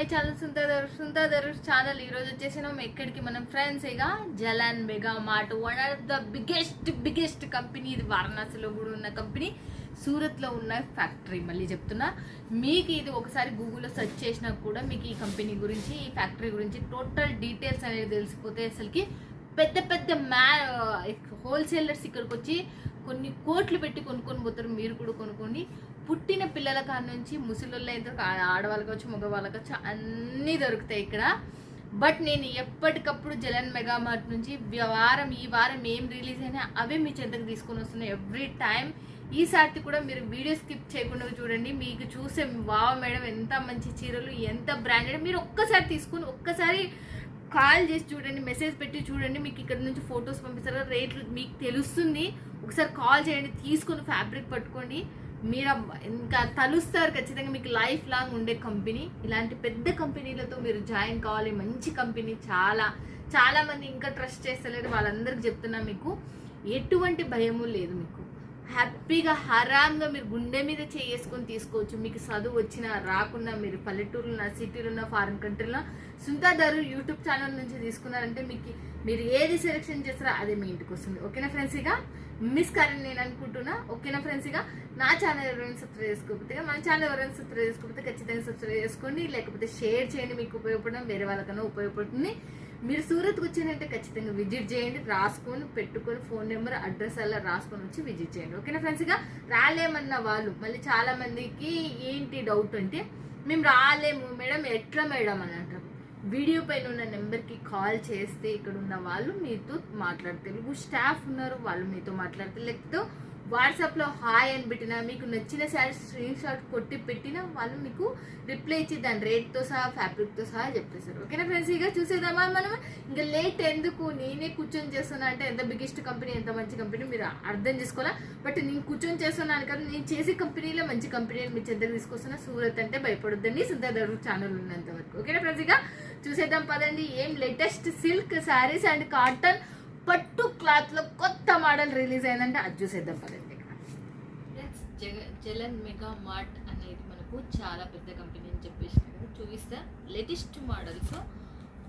My channel Sundar Sundar channel ఈ రోజు వచ్చేసి ఎక్కడికి? మనం ఫ్రెండ్స్ ఇక Jalan mega mart one of the biggest biggest company ఇది. వారణాసిలో కూడా ఉన్న కంపెనీ సూరత్లో ఉన్న ఫ్యాక్టరీ మళ్ళీ చెప్తున్నా. మీకు ఇది ఒకసారి గూగుల్లో సెర్చ్ చేసినా కూడా మీకు ఈ కంపెనీ గురించి ఈ ఫ్యాక్టరీ గురించి టోటల్ డీటెయిల్స్ అనేది తెలిసిపోతే అసలుకి. పెద్ద పెద్ద మ్యా హోల్సేలర్స్ ఇక్కడికి వచ్చి కొన్ని కోట్లు పెట్టి కొనుక్కొని పోతారు. మీరు కూడా కొనుక్కోండి. పుట్టిన పిల్లల కాడ నుంచి ముసలిళ్ళు అయితే ఆడవాళ్ళకి వచ్చి మగవాళ్ళకి వచ్చి అన్నీ దొరుకుతాయి ఇక్కడ. బట్ నేను ఎప్పటికప్పుడు జలన్ మెగా మార్ట్ నుంచి వారం ఈ వారం ఏం రిలీజ్ అయినా అవే మీ చెంతకు తీసుకొని వస్తున్నాయి ఎవ్రీ టైం ఈసారి కూడా మీరు వీడియో స్కిప్ చేయకుండా చూడండి. మీకు చూసే వావ్ మేడం ఎంత మంచి చీరలు ఎంత బ్రాండెడ్ మీరు ఒక్కసారి తీసుకుని ఒక్కసారి కాల్ చేసి చూడండి మెసేజ్ పెట్టి చూడండి. మీకు ఇక్కడ నుంచి ఫొటోస్ పంపిస్తారు? రేట్లు మీకు తెలుస్తుంది. ఒకసారి కాల్ చేయండి తీసుకొని ఫ్యాబ్రిక్ పట్టుకోండి మీరు ఇంకా తలుస్తారు ఖచ్చితంగా మీకు లైఫ్ లాంగ్ ఉండే కంపెనీ ఇలాంటి పెద్ద కంపెనీలతో మీరు జాయిన్ కావాలి. మంచి కంపెనీ చాలా చాలామంది ఇంకా ట్రస్ట్ చేస్తలేరు. వాళ్ళందరికీ చెప్తున్నా మీకు ఎటువంటి భయము లేదు మీకు. హ్యాపీగా హరామ్గా మీరు గుండె మీద చేసుకొని తీసుకోవచ్చు. మీకు చదువు వచ్చినా రాకున్నా మీరు పల్లెటూరులో సిటీలో ఉన్న ఫారిన్ కంట్రీలో సుంతాదారు యూట్యూబ్ ఛానల్ నుంచి తీసుకున్నారంటే మీకు మీరు ఏది సెలెక్షన్ చేస్తారో అదే మీ ఇంటికి వస్తుంది. ఓకేనా ఫ్రెండ్స్ ఇక? మిస్ కరెంట్ నేను అనుకుంటున్నా. ఓకేనా ఫ్రెండ్స్ ఇక? నా ఛానల్ ఎవరైనా సబ్స్క్రైబ్ చేసుకోకపోతే మన ఛానల్ ఎవరైనా సబ్స్క్రైబ్ చేసుకోకపోతే ఖచ్చితంగా సబ్స్క్రైబ్ చేసుకోండి. లేకపోతే షేర్ చేయండి. మీకు ఉపయోగపడడం వేరే వాళ్ళకన్నా ఉపయోగపడుతుంది. మీరు సూరత్కి వచ్చినట్టే ఖచ్చితంగా విజిట్ చేయండి రాసుకొని పెట్టుకొని ఫోన్ నెంబర్ అడ్రస్ అలా రాసుకొని వచ్చి విజిట్ చేయండి. ఓకేనా ఫ్రెండ్స్? ఇక రాలేమన్న వాళ్ళు మళ్ళీ చాలా మందికి ఏంటి డౌట్ అంటే మేము రాలేము మేడం ఎట్లా మేడం? అని అంటారు. వీడియో పైన ఉన్న నెంబర్కి కాల్ చేస్తే ఇక్కడ ఉన్న వాళ్ళు మీతో మాట్లాడతారు. తెలుగు స్టాఫ్ ఉన్నారు వాళ్ళు మీతో మాట్లాడతారు. లేకపోతే వాట్సాప్లో హాయ్ అని పెట్టినా మీకు నచ్చిన శారీ స్క్రీన్ షాట్ కొట్టి పెట్టినా వాళ్ళు మీకు రిప్లై ఇచ్చి దాని రేట్తో సహా ఫ్యాబ్రిక్తో సహా చెప్పేస్తారు ఓకేనా ఫ్రెండ్స్ ఇక చూసేద్దామా మనం? ఇంకా లేట్ ఎందుకు? నేనే కూర్చొని చేస్తున్నా అంటే ఎంత బిగ్గెస్ట్ కంపెనీ ఎంత మంచి కంపెనీ మీరు అర్థం చేసుకోవాలా? బట్ నేను కూర్చొని చేస్తున్నాను కదా నేను చేసే కంపెనీలో మంచి కంపెనీ అని మీ చెద్దరు తీసుకొస్తున్నా సూరత్ అంటే భయపడొద్దండి సుందర్ ఛానల్ ఉన్నంత వరకు. ఓకేనా ఫ్రెండ్స్ ఇక చూసేద్దాం పదండి. ఏం latest silk saris and cotton పట్టు క్లాత్లో కొత్త మోడల్ రిలీజ్ అయిందంటే అది చూసేద్దాం పదండి. జలన్ మెగా మార్ట్ అనేది మనకు చాలా పెద్ద కంపెనీ అని చెప్పేసి చూపిస్తా. లేటెస్ట్ మోడల్స్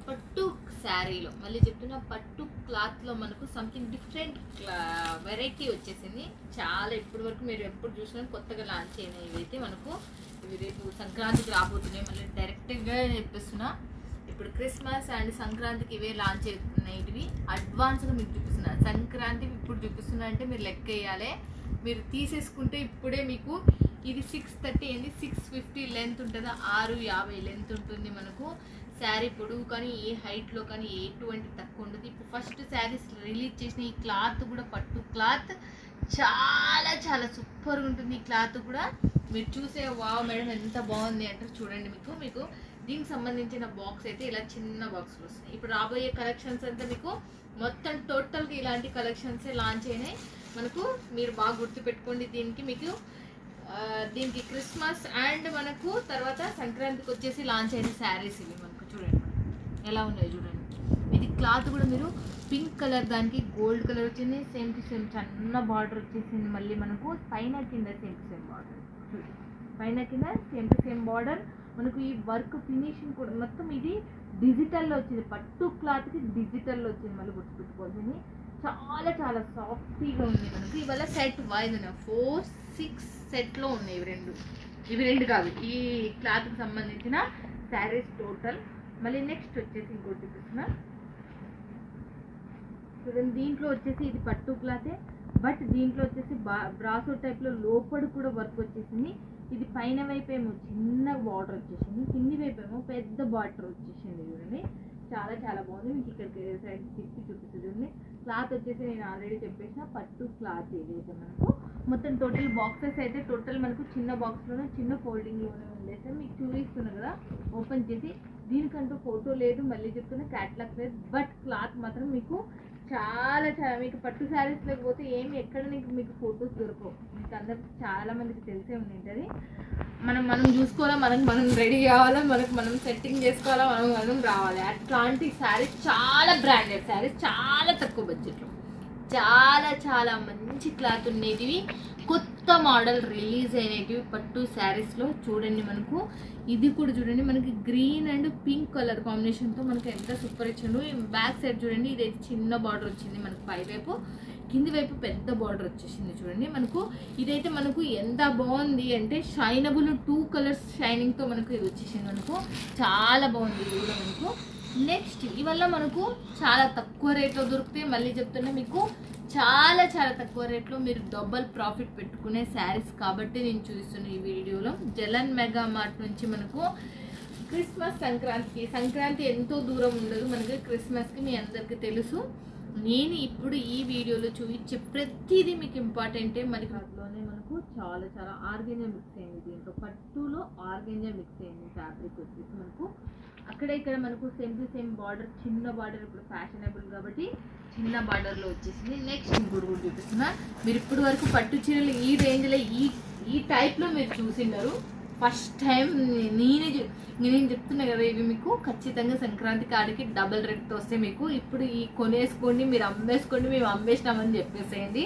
పట్టు శారీలో మళ్ళీ చెప్తున్న పట్టు క్లాత్లో మనకు సంథింగ్ డిఫరెంట్ వెరైటీ వచ్చేసింది. చాలా ఇప్పటి వరకు మీరు ఎప్పుడు చూసినా కొత్తగా లాంచ్ అయినాయి ఇవైతే మనకు ఇవి రేపు సంక్రాంతికి రాబోతున్నాయి. మళ్ళీ డైరెక్ట్గా చెప్పేస్తున్నా. ఇప్పుడు క్రిస్మస్ అండ్ సంక్రాంతికి ఇవే లాంచ్ అవుతున్నాయి అడ్వాన్స్గా మీకు చూపిస్తున్నారు సంక్రాంతికి ఇప్పుడు చూపిస్తున్నా అంటే మీరు లెక్క వేయాలి. మీరు తీసేసుకుంటే ఇప్పుడే మీకు ఇది సిక్స్ థర్టీ ఏంది సిక్స్ ఫిఫ్టీ లెంత్ ఉంటుందా? ఆరు యాభై లెంత్ ఉంటుంది మనకు. శారీ పొడుగు కానీ ఏ హైట్లో కానీ ఎటువంటి తక్కువ ఉండదు. ఇప్పుడు ఫస్ట్ శారీస్ రిలీజ్ చేసిన ఈ క్లాత్ కూడా పట్టు క్లాత్. చాలా చాలా సూపర్గా ఉంటుంది ఈ క్లాత్ కూడా. మీరు చూసే వావ్ మేడం ఎంత బాగుంది అంటారు. చూడండి మీకు మీకు దీనికి సంబంధించిన బాక్స్ అయితే ఇలా చిన్న బాక్స్లు వస్తాయి. ఇప్పుడు రాబోయే కలెక్షన్స్ అంతా మీకు మొత్తం టోటల్గా ఇలాంటి కలెక్షన్స్ లాంచ్ అయినాయి. మనకు మీరు బాగా గుర్తుపెట్టుకోండి దీనికి మీకు దీనికి క్రిస్మస్ అండ్ మనకు తర్వాత సంక్రాంతికి వచ్చేసి లాంచ్ అయిన శారీస్ ఇవి మనకు చూడండి. ఎలా ఉన్నాయి చూడండి. ఇది క్లాత్ కూడా మీరు పింక్ కలర్ దానికి గోల్డ్ కలర్ వచ్చింది సేమ్ టు సేమ్ చిన్న బార్డర్ వచ్చేసింది. మళ్ళీ మనకు పైన కింద సేమ్ టు సేమ్ బార్డర్ పైన కింద సేమ్ టు సేమ్ బార్డర్ మనకు ఈ వర్క్ ఫినిషింగ్ కూడా మొత్తం ఇది డిజిటల్లో వచ్చింది. పట్టు క్లాత్కి డిజిటల్లో వచ్చింది మళ్ళీ గుర్తుపెట్టుకోవాల్సింది చాలా చాలా సాఫ్టీగా ఉంది మనకి. ఇవాళ సెట్ వైజ్ ఉన్నాయి ఫోర్ సిక్స్ సెట్లో ఉన్నాయి ఇవి రెండు. ఇవి రెండు కాదు. ఈ క్లాత్కి సంబంధించిన శారీస్ టోటల్. మళ్ళీ నెక్స్ట్ వచ్చేసి ఇంకోటి చూపిస్తున్నా. చూడండి దీంట్లో వచ్చేసి ఇది పట్టు క్లాతే. బట్ దీంట్లో వచ్చేసి బా బ్రాసో టైప్లో లోపల కూడా వర్క్ వచ్చేసింది. ఇది పైన వైపు ఏమో చిన్న బార్డర్ వచ్చేసింది కింది వైపు ఏమో పెద్ద బార్డర్ వచ్చేసింది చూడండి. చాలా చాలా బాగుంది. మీకు ఇక్కడికి సైడ్ తిప్పి చూపిస్తుంది చూడండి. క్లాత్ వచ్చేసి నేను ఆల్రెడీ చెప్పేసిన పట్టు క్లాత్ ఏదైతే మనకు మొత్తం టోటల్ బాక్సెస్ అయితే టోటల్ మనకు చిన్న బాక్స్లోనే చిన్న ఫోల్డింగ్లోనే ఉండేసి మీకు చూపిస్తున్నా కదా ఓపెన్ చేసి దీనికంటూ ఫోటో లేదు మళ్ళీ చెప్తున్నా క్యాట్లాగ్ లేదు బట్ క్లాత్ మాత్రం మీకు చాలా చాలా మీకు పట్టు శారీస్ లేకపోతే ఏమి ఎక్కడ నీకు మీకు ఫొటోస్ దొరకవు. మీకు అందరికి చాలా మందికి తెలిసే ఉంటుంది మనం మనం చూసుకోవాలా మనకు మనం రెడీ కావాలా మనకు మనం సెట్టింగ్ చేసుకోవాలా మనం మనం రావాలి. అట్లాంటి శారీస్ చాలా బ్రాండెడ్ శారీస్ చాలా తక్కువ బడ్జెట్లో చాలా చాలా మంచి క్లాత్ ఉండేటివి. కొత్త మోడల్ రిలీజ్ అయినటివి పట్టు శారీస్లో చూడండి మనకు. ఇది కూడా చూడండి. మనకి గ్రీన్ అండ్ పింక్ కలర్ కాంబినేషన్తో మనకి ఎంత సూపర్ ఇచ్చిండు. బ్యాక్ సైడ్ చూడండి. ఇది చిన్న బార్డర్ వచ్చింది మనకు పై వైపు. కింది వైపు పెద్ద బార్డర్ వచ్చేసింది చూడండి మనకు. ఇదైతే మనకు ఎంత బాగుంది అంటే షైనబుల్ టూ కలర్స్ షైనింగ్తో మనకు ఇది వచ్చేసింది మనకు. చాలా బాగుంది ఇది కూడా మనకు. నెక్స్ట్ ఇవల్ల మనకు చాలా తక్కువ రేట్లో దొరుకుతాయి. మళ్ళీ చెప్తున్నా మీకు చాలా చాలా తక్కువ రేట్లో మీరు డబల్ ప్రాఫిట్ పెట్టుకునే శారీస్ కాబట్టి నేను చూపిస్తున్న ఈ వీడియోలో. జలన్ మెగా మార్ట్ నుంచి మనకు క్రిస్మస్ సంక్రాంతికి సంక్రాంతి ఎంతో దూరం ఉండదు. మనకి క్రిస్మస్కి మీ అందరికీ తెలుసు. నేను ఇప్పుడు ఈ వీడియోలో చూపించే ప్రతిదీ మీకు ఇంపార్టెంటే మరి అందులోనే మనకు చాలా చాలా ఆర్గెంజా మిక్స్ అయింది. దీంట్లో పట్టులో ఆర్గెంజా మిక్స్ అయింది ఫ్యాబ్రిక్ వచ్చేసి మనకు. అక్కడ ఇక్కడ మనకు సేమ్ టు సేమ్ బార్డర్ చిన్న బార్డర్ ఇప్పుడు ఫ్యాషనబుల్ కాబట్టి చిన్న బార్డర్లో వచ్చేసింది. నెక్స్ట్ ఇంకోటి కూడా చూపిస్తున్నా. మీరు ఇప్పటి వరకు పట్టు చీరలు ఈ రేంజ్లో ఈ ఈ టైప్లో మీరు చూసిండరు. ఫస్ట్ టైం నేనే నేను చెప్తున్నా కదా ఇవి మీకు. ఖచ్చితంగా సంక్రాంతి కాడికి డబల్ రేట్తో వస్తే మీకు ఇప్పుడు ఈ కొనేసుకోండి మీరు అమ్మేసుకోండి మేము అమ్మేసినామని చెప్పేసేయండి.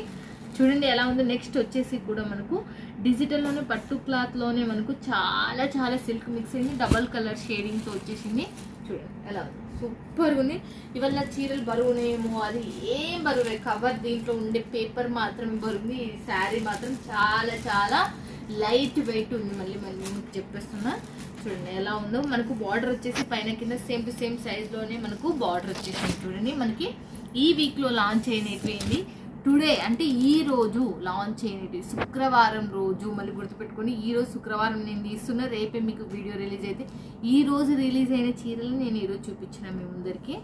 చూడండి ఎలా ఉందో. నెక్స్ట్ వచ్చేసి కూడా మనకు డిజిటల్లోనే పట్టు క్లాత్లోనే మనకు చాలా చాలా సిల్క్ మిక్స్ అయింది. డబల్ కలర్ షేడింగ్తో వచ్చేసింది. చూడండి ఎలా ఉంది. సూపర్గా ఉంది. ఇవల్ల చీరలు బరువునేమో అది ఏం బరువు. కవర్ దీంట్లో ఉండే పేపర్ మాత్రమే బరువుంది ఈ శారీ మాత్రం చాలా చాలా లైట్ వెయిట్ ఉంది. మళ్ళీ మళ్ళీ మీకు చెప్పేస్తున్నా. చూడండి ఎలా ఉందో. మనకు బార్డర్ వచ్చేసి పైన కింద సేమ్ టు సేమ్ సైజ్లోనే మనకు బార్డర్ వచ్చేసింది. చూడండి మనకి ఈ వీక్లో లాంచ్ అయినటువంటి టుడే అంటే ఈ రోజు లాంచ్ అయినది శుక్రవారం రోజు మళ్ళీ గుర్తుపెట్టుకొని ఈ రోజు శుక్రవారం నేను తీస్తున్నా రేపే మీకు వీడియో రిలీజ్ అయితే ఈ రోజు రిలీజ్ అయిన చీరలు నేను ఈరోజు చూపించిన మీ ముందరికి.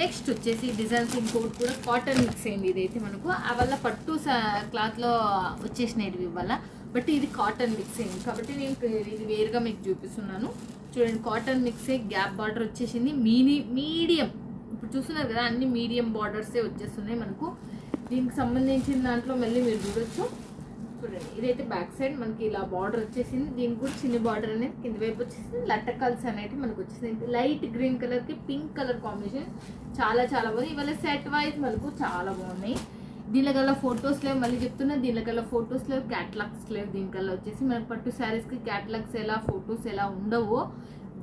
నెక్స్ట్ వచ్చేసి డిజైన్స్ ఇంకోటి కూడా కాటన్ మిక్స్ అయింది ఇదైతే మనకు. ఆ వల్ల పట్టు క్లాత్లో వచ్చేసినాయి వల్ల బట్ ఇది కాటన్ మిక్స్ అయింది. కాబట్టి నేను ఇది వేరుగా మీకు చూపిస్తున్నాను. చూడండి కాటన్ మిక్స్ గ్యాప్ బార్డర్ వచ్చేసింది. మీని మీడియం. ఇప్పుడు చూస్తున్నారు కదా అన్ని మీడియం బార్డర్సే వచ్చేస్తున్నాయి మనకు. దీనికి సంబంధించిన దాంట్లో మళ్ళీ మీరు చూడొచ్చు. చూడండి ఇదైతే బ్యాక్ సైడ్ మనకి ఇలా బార్డర్ వచ్చేసింది. దీనికి కూడా చిన్న బార్డర్ అనేది కింద వైపు వచ్చేసింది. లట్టకల్స్ అనేది మనకు వచ్చేసింది లైట్ గ్రీన్ కలర్కి పింక్ కలర్ కాంబినేషన్ చాలా చాలా బాగుంది. ఇవాళ సెట్ వైజ్ మనకు చాలా బాగున్నాయి. దీనిలో గల ఫొటోస్ లేవు మళ్ళీ చెప్తున్నా దీనిలో గల ఫొటోస్ లేవు క్యాట్లాగ్స్ లేవు. దీనికల్లా వచ్చేసి మనకు పట్టు శారీస్కి క్యాట్లాగ్స్ ఎలా ఫొటోస్ ఎలా ఉండవో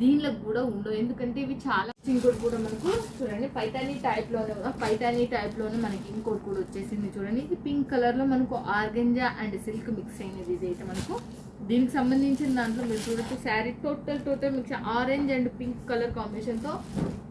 దీనిలో కూడా ఉండవు. ఎందుకంటే ఇవి చాలా ఇంకోటి కూడా మనకు చూడండి పైతానీ టైప్లోనే పైతానీ టైప్లోనే మనకి ఇంకోటి కూడా వచ్చేసింది చూడండి. ఇది పింక్ కలర్లో మనకు ఆర్గెంజా అండ్ సిల్క్ మిక్స్ అయినది ఇదైతే మనకు. దీనికి సంబంధించిన దాంట్లో మీరు చూడొచ్చు sari total total mix orange and pink colour కాంబినేషన్తో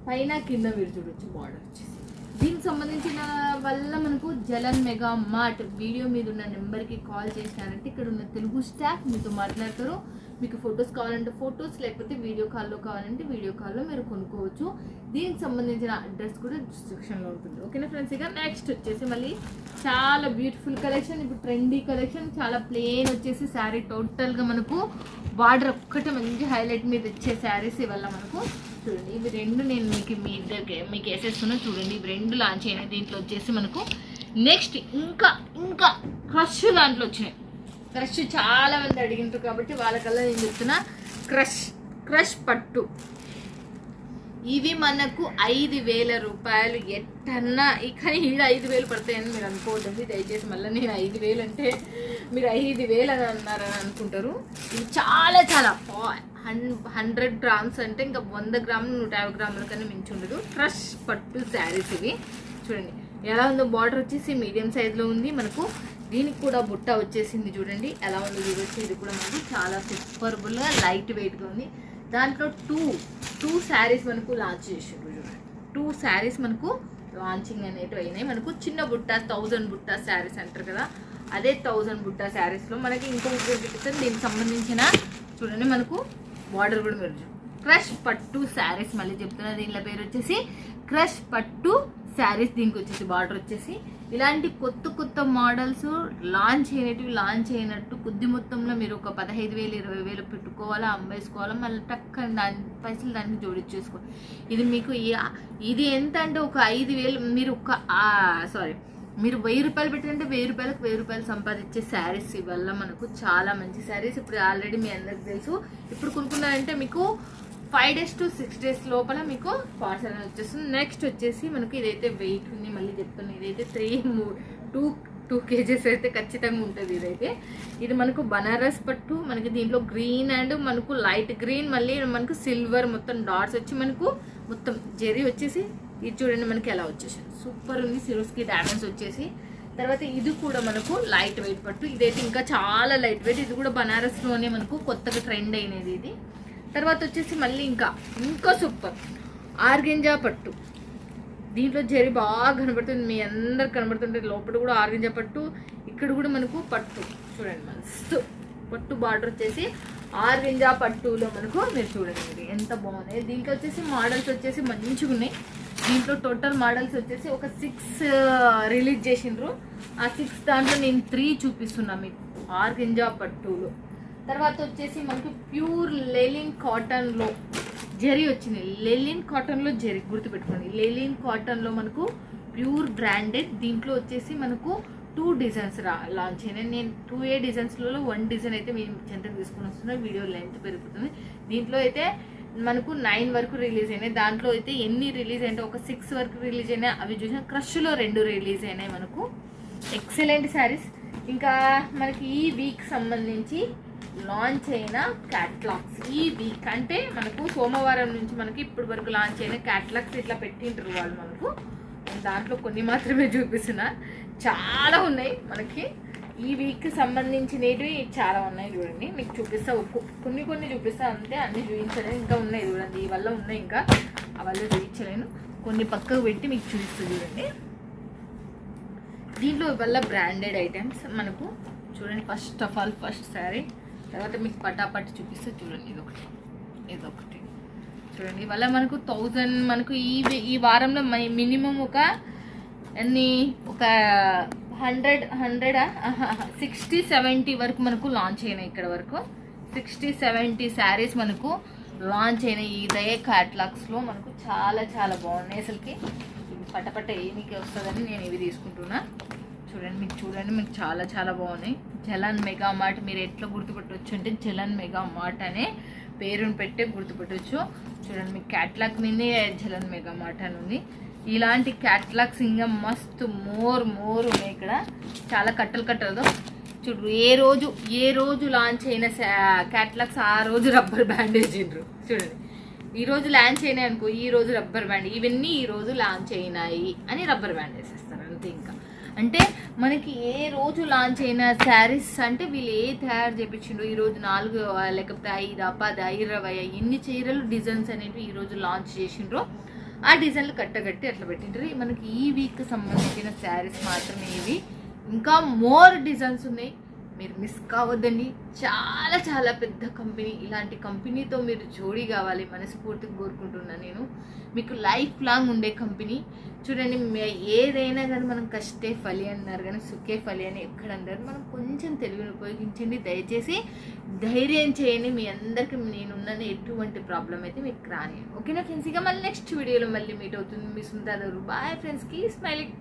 పైన కింద మీరు చూడొచ్చు బార్డర్ వచ్చేసి. దీనికి సంబంధించిన వల్ల మనకు జలన్ మెగా మార్ట్ వీడియో మీద ఉన్న నెంబర్కి కాల్ చేసినారంటే ఇక్కడ ఉన్న తెలుగు స్టాఫ్ మీతో మాట్లాడతారు. మీకు ఫొటోస్ కావాలంటే ఫొటోస్ లేకపోతే వీడియో కాల్లో కావాలంటే వీడియో కాల్లో మీరు కొనుక్కోవచ్చు. దీనికి సంబంధించిన అడ్రస్ కూడా డిస్క్రిప్షన్లో ఉంటుంది. ఓకేనా ఫ్రెండ్స్? ఇక నెక్స్ట్ వచ్చేసి మళ్ళీ చాలా బ్యూటిఫుల్ కలెక్షన్ ఇప్పుడు ట్రెండీ కలెక్షన్ చాలా ప్లెయిన్ వచ్చేసి శారీ టోటల్గా మనకు బార్డర్ ఒక్కటే మంచి హైలైట్ మీద వచ్చే శారీస్ ఇవల్ల మనకు? చూడండి ఇవి రెండు నేను మీకు మీ ఇద్దరికి మీకు వేసేస్తున్నా చూడండి. ఇవి రెండు లాంచ్ అయినాయి. దీంట్లో వచ్చేసి మనకు నెక్స్ట్ ఇంకా ఇంకా క్రష్ దాంట్లో వచ్చినాయి. క్రష్ చాలా మంది అడిగింటారు కాబట్టి వాళ్ళకల్లా నేను చెప్తున్నా. క్రష్ క్రష్ పట్టు. ఇవి మనకు ఐదు వేల రూపాయలు ఎట్టన్నా కానీ ఈడ ఐదు వేలు పడతాయని మీరు అనుకోవద్దండి దయచేసి మళ్ళీ నేను ఐదు వేలు అంటే మీరు ఐదు వేలు అని అన్నారని అనుకుంటారు. ఇవి చాలా చాలా హండ్రెడ్ గ్రామ్స్ అంటే ఇంకా వంద గ్రాములు నూట యాభై గ్రాముల కన్నా మించి ఉండదు. ఫ్రెష్ పట్టు శారీస్ ఇవి. చూడండి ఎలా ఉందో బార్డర్ వచ్చేసి మీడియం సైజులో ఉంది. మనకు దీనికి కూడా బుట్ట వచ్చేసింది చూడండి. ఎలా ఉందో చూడొచ్చు ఇది కూడా మనకి చాలా సూపర్బుల్గా లైట్ వెయిట్గా ఉంది. దాంట్లో టూ టూ శారీస్ మనకు లాంచ్ చేసారు చూడండి. టూ శారీస్ మనకు లాంచింగ్ అనేటివి అయినాయి. మనకు చిన్న బుట్ట థౌజండ్ బుట్ట శారీస్ అంటారు కదా. అదే థౌజండ్ బుట్ట శారీస్లో మనకి ఇంకో చూపిస్తుంది దీనికి సంబంధించిన చూడండి మనకు బార్డర్ కూడా మీరు క్రష్ పట్టు శారీస్ మళ్ళీ చెప్తున్నా. దీనిలో పేరు వచ్చేసి క్రష్ పట్టు శారీస్ దీనికి వచ్చేసి బార్డర్ వచ్చేసి ఇలాంటి కొత్త కొత్త మోడల్స్ లాంచ్ అయినటివి లాంచ్ అయినట్టు కొద్ది మొత్తంలో మీరు ఒక పదహైదు వేలు ఇరవై వేలు పెట్టుకోవాలా అమ్మేసుకోవాలా మళ్ళీ టక్క దాని పైసలు దానికి జోడించేసుకోవాలి ఇది మీకు ఇది ఎంత అంటే ఒక ఐదు వేలు మీరు ఒక సారీ మీరు వెయ్యి రూపాయలు పెట్టారంటే వెయ్యి రూపాయలకు వెయ్యి రూపాయలు సంపాదించే శారీస్ వల్ల మనకు. చాలా మంచి శారీస్ ఇప్పుడు ఆల్రెడీ మీ అందరికి తెలుసు. ఇప్పుడు కొనుక్కున్నారంటే మీకు five days to six days లోపల మీకు పార్సల్ అనేది వచ్చేస్తుంది. నెక్స్ట్ వచ్చేసి మనకు ఇదైతే వెయిట్ ఉంది మళ్ళీ చెప్తున్నాను ఇదైతే త్రీ టూ టూ కేజెస్ అయితే ఖచ్చితంగా ఉంటుంది ఇదైతే. ఇది మనకు బనారస్ పట్టు మనకి దీంట్లో గ్రీన్ అండ్ మనకు లైట్ గ్రీన్ మళ్ళీ మనకు సిల్వర్ మొత్తం డాట్స్ వచ్చి మనకు మొత్తం జెరీ వచ్చేసి ఇది చూడండి మనకి ఎలా వచ్చేసింది. సూపర్ ఉంది సిరోస్కి డైమండ్స్ వచ్చేసి. తర్వాత ఇది కూడా మనకు లైట్ వెయిట్ పట్టు. ఇదైతే ఇంకా చాలా లైట్ వెయిట్ ఇది కూడా బనారస్లోనే మనకు కొత్తగా ట్రెండ్ అయినది ఇది. తర్వాత వచ్చేసి మళ్ళీ ఇంకా ఇంకా సూపర్. ఆర్గెంజా పట్టు. దీంట్లో జరి బాగా కనబడుతుంది మీ అందరికి కనబడుతుంటే లోపల కూడా ఆర్గంజా పట్టు ఇక్కడ కూడా మనకు పట్టు. చూడండి మస్తు. పట్టు బార్డర్ వచ్చేసి ఆర్గంజా పట్టులో మనకు మీరు చూడండి ఇది ఎంత బాగుంది. దీంట్లో వచ్చేసి మోడల్స్ వచ్చేసి మంచిగా ఉన్నాయి. దీంట్లో టోటల్ మోడల్స్ వచ్చేసి ఒక సిక్స్ రిలీజ్ చేసిండ్రు. ఆ సిక్స్ దాంట్లో నేను త్రీ చూపిస్తున్నా మీకు. ఆర్గంజా పట్టులో. తర్వాత వచ్చేసి మనకు ప్యూర్ లెలిన్ కాటన్లో జరీ వచ్చింది. లెలిన్ కాటన్లో జరీ గుర్తుపెట్టుకోండి. లెలిన్ కాటన్లో మనకు ప్యూర్ బ్రాండెడ్. దీంట్లో వచ్చేసి మనకు టూ డిజైన్స్ రా లాంచ్ అయినాయి. నేను టూ ఏ డిజైన్స్లలో వన్ డిజైన్ అయితే మేము చెంతకు తీసుకొని వస్తున్నాం. వీడియో లెంత్ పెరుగుతుంది. దీంట్లో అయితే మనకు నైన్ వరకు రిలీజ్ అయినాయి. దాంట్లో అయితే ఎన్ని రిలీజ్ అయినాయి ఒక సిక్స్ వరకు రిలీజ్ అయినాయి. అవి చూసిన క్రష్లో రెండు రిలీజ్ అయినాయి మనకు. ఎక్సలెంట్ శారీస్. ఇంకా మనకి ఈ వీక్ సంబంధించి లాంచ్ అయిన క్యాట్లాగ్స్ ఈ వీక్ అంటే మనకు సోమవారం నుంచి మనకి ఇప్పటి వరకు లాంచ్ అయిన క్యాట్లాగ్స్ ఇట్లా పెట్టింటారు వాళ్ళు మనకు. దాంట్లో కొన్ని మాత్రమే చూపిస్తున్నా. చాలా ఉన్నాయి మనకి. ఈ వీక్ సంబంధించినవి చాలా ఉన్నాయి చూడండి. మీకు చూపిస్తా కొన్ని కొన్ని చూపిస్తా అంతే అన్ని చూపించలేదు. ఇంకా ఉన్నాయి చూడండి. ఈ వల్ల ఉన్నాయి ఇంకా. ఆ చూపించలేను. కొన్ని పక్కకు పెట్టి మీకు చూపిస్తా చూడండి. దీంట్లో ఇవల్ల బ్రాండెడ్ ఐటమ్స్ మనకు చూడండి. First of all first sari తర్వాత మీకు పటాపట్ చూపిస్తే చూడండి ఇది ఒకటి. ఇది ఒకటి. చూడండి వల్ల మనకు థౌజండ్ మనకు ఈ ఈ వారంలో మినిమం ఒక అన్ని ఒక హండ్రెడ్ హండ్రెడ్ సిక్స్టీ సెవెంటీ వరకు మనకు లాంచ్ అయినాయి ఇక్కడ వరకు. సిక్స్టీ సెవెంటీ శారీస్ మనకు లాంచ్ అయినాయి. ఈ క్యాట్లాగ్స్లో మనకు చాలా చాలా బాగున్నాయి. అసలుకి ఇవి పటపట ఏనికి వస్తుందని నేను ఇవి తీసుకుంటున్నా. చూడండి మీకు చూడండి మీకు చాలా చాలా బాగున్నాయి. జలన్ మెగా మార్ట్ మీరు ఎట్లా గుర్తుపెట్టవచ్చు అంటే జలన్ మెగా మార్ట్ అనే పేరుని పెట్టే గుర్తుపెట్టవచ్చు చూడండి మీకు క్యాట్లాగ్ మీదే జలన్ మెగా మార్ట్ అని ఉంది. ఇలాంటి క్యాట్లాగ్స్ ఇంకా మస్తు మోర్ మోర్ ఉన్నాయి ఇక్కడ. చాలా కట్టలు కట్టలు చూడు ఏ రోజు ఏ రోజు లాంచ్ అయిన క్యాట్లాగ్స్ ఆ రోజు రబ్బర్ బ్యాండేజ్ ఇండ్రు చూడండి. ఈ రోజు లాంచ్ అయినాయి అనుకో ఈ రోజు రబ్బర్ బ్యాండ్ ఇవన్నీ ఈ రోజు లాంచ్ అయినాయి అని రబ్బర్ బ్యాండ్ వేసేస్తారు. అంటే మనకి ఏ రోజు లాంచ్ అయిన శారీస్ అంటే వీళ్ళు ఏ తయారు చేయించిండ్రు ఈరోజు నాలుగు లేకపోతే ఐదు పది ఇరవై ఎన్ని చీరలు డిజైన్స్ అనేవి ఈ రోజు లాంచ్ చేసిండ్రో ఆ డిజైన్లు కట్టగట్టి అట్లా పెట్టిండ్రు. మనకి ఈ వీక్ సంబంధించిన శారీస్ మాత్రమే ఇవి. ఇంకా మోర్ డిజైన్స్ ఉన్నాయి. మీరు మిస్ కావద్దండి. చాలా చాలా పెద్ద కంపెనీ ఇలాంటి కంపెనీతో మీరు జోడీ కావాలి. మనస్ఫూర్తిగా కోరుకుంటున్నాను నేను. మీకు లైఫ్ లాంగ్ ఉండే కంపెనీ చూడండి ఏదైనా కానీ మనం కష్టే ఫలి అన్నారు కానీ సుఖే ఫలి అని ఎక్కడ అన్నారు. మనం కొంచెం తెలుగుని ఉపయోగించండి. దయచేసి ధైర్యం చేయండి. మీ అందరికి నేనున్నది ఎటువంటి ప్రాబ్లం అయితే మీకు రాని ఓకేనా ఫ్రెండ్స్ ఇక మళ్ళీ నెక్స్ట్ వీడియోలో మళ్ళీ మీట్ అవుతుంది. మీ సుందరు బాయ్ ఫ్రెండ్స్కి స్మైలింగ్